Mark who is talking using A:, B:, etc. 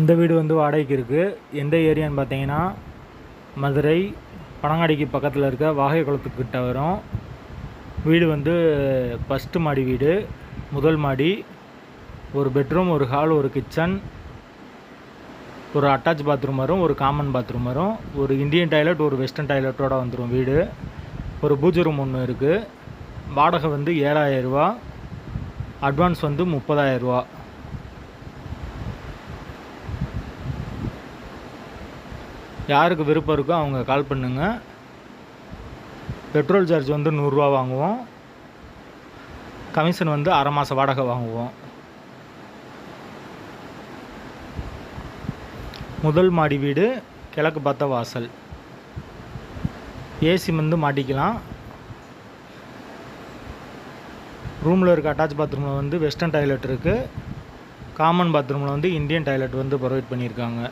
A: இந்த வீடு வந்து வாடகைக்கு இருக்குது எந்த ஏரியான்னு பார்த்தீங்கன்னா மதுரை பனங்காடிக்கு பக்கத்தில் இருக்க வாகை குளத்துக்கிட்ட வரும். வீடு வந்து ஃபஸ்ட்டு மாடி வீடு முதல் மாடி. ஒரு பெட்ரூம் ஒரு ஹால் ஒரு கிச்சன் ஒரு அட்டாச் பாத்ரூம் வரும் ஒரு காமன் பாத்ரூம் வரும். ஒரு இந்தியன் டாய்லெட் ஒரு வெஸ்டர்ன் டாய்லெட்டோட வந்துடும் வீடு. ஒரு பூஜை ரூம் ஒன்று இருக்குது வாடகை வந்து ஏழாயிரரூவா அட்வான்ஸ் வந்து முப்பதாயிரரூவா யாருக்கு விருப்பம் இருக்கோ அவங்க கால் பண்ணுங்கள் பெட்ரோல் சார்ஜ் வந்து நூறுரூவா வாங்குவோம். கமிஷன் வந்து அரை மாத வாடகை வாங்குவோம். முதல் மாடி வீடு கிழக்கு பார்த்த வாசல். ஏசி வந்து மாட்டிக்கலாம். ரூமில் இருக்க அட்டாச் பாத்ரூமில் வந்து வெஸ்டர்ன் டாய்லெட் இருக்குது காமன் பாத்ரூமில் வந்து இந்தியன் டாய்லெட் வந்து ப்ரொவைட் பண்ணியிருக்காங்க.